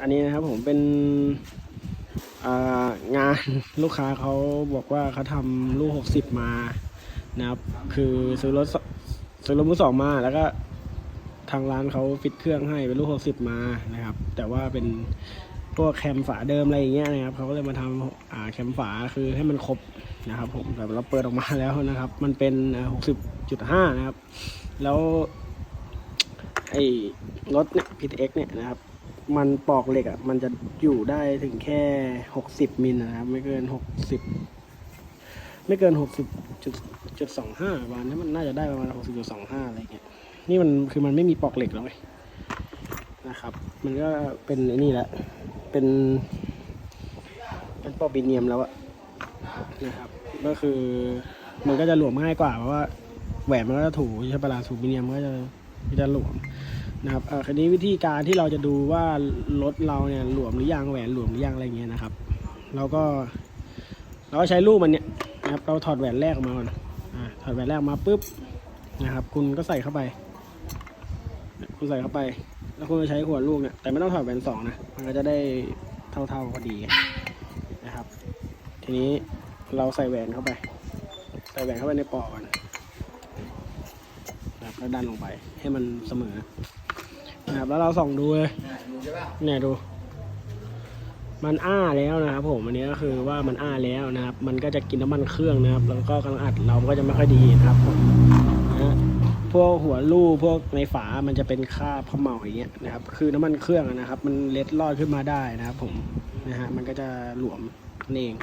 อันนี้นะครับผมเป็นางานลูกค้าเขาบอกว่าเขาทำลูกหกสิบมานะครับ คือซื้อรถซื้อรถมือสองมาแล้วก็ทางร้านเขาฟิตเครื่องให้เป็นลูกหกสิบมานะครับ แต่ว่าเป็นพวกแคมฝาเดิมอะไรอย่างเงี้ยนะครับเขาก็เลยมาทำาแคมฝาคือให้มันครบนะครับ ผมแต่เราเปิดออกมาแล้วนะครับ มันเป็นหกสิบจุดห้านะครับ แล้วไอ้รถเนี่ย PTX เนี่ยนะครับ มันปอกเหล็กอะ มันจะอยู่ได้ถึงแค่หกสิบมิลนะครับ ไม่เกินหกสิบไม่เกินหกสิบจุดจุดสองห้าประมาณนี้มันน่าจะได้ประมาณหกสิบจุดสองห้าอะไรเงี้ยนี่มันคือมันไม่มีปอกเหล็กแล้วไงนะครับ มันก็เป็นไอ้นี่แหละเป็นเป็นปอกบีเนียมแล้วอะนะครับ ก็คือมันก็จะหลวมง่ายกว่าเพราะว่าแหวนมันก็จะถูใช่ปะล่ะถูบีเนียมก็จะก็จะหลวม นะครับออคราวนี้วิธีการที่เราจะดูว่ารถเราเนี่ยหลวมหรือยังแหวนหลวมหรือยังอะไรเงี้ยนะครับ เราก็ เราก็ใช้ลูกมันเนี่ยนะครับ เราถอดแหวนแรกออกมาก่อนอ่าถอดแหวนแรกมาปุ๊บนะครับ คุณก็ใส่เข้าไป คุณใส่เข้าไป แล้วคุณก็ใช้หัวลูกเนี่ยแต่ไม่ต้องถอดแหวนสองนะมันก็จะได้เท่าๆพอดีนะครับ ทีนี้เราใส่แหวนเข้าไป ใส่แหวนเข้าไปในปอกก่อนนะครับแล้วดันลงไปให้มันเสมอ นะครับแล้วเราส่องดูเลยเนี่ยดู มันอ้าแล้วนะครับผมอันนี้ก็คือว่ามันอ้าแล้วนะครับ มันก็จะกินน้ำมันเครื่องนะครับ แล้วก็กำลังอัดเราก็จะไม่ค่อยดีนะครับผมนะพวกหัวลู่พวกในฝา มันจะเป็นคราบขมเหลาอย่างเงี้ยนะครับ คือน้ำมันเครื่องนะครับ มันเล็ดลอดขึ้นมาได้นะครับ ผมนะฮะมันก็จะหลวมนั่เอง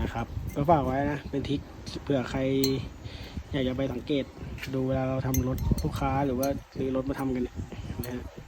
นะครับ ก็ฝากไว้นะ เป็นทริคเผื่อใครอยากจะไปสังเกตดูเวลาเราทำรถลูกค้าหรือว่าซื้อรถมาทำกันเนี่ย นะฮะ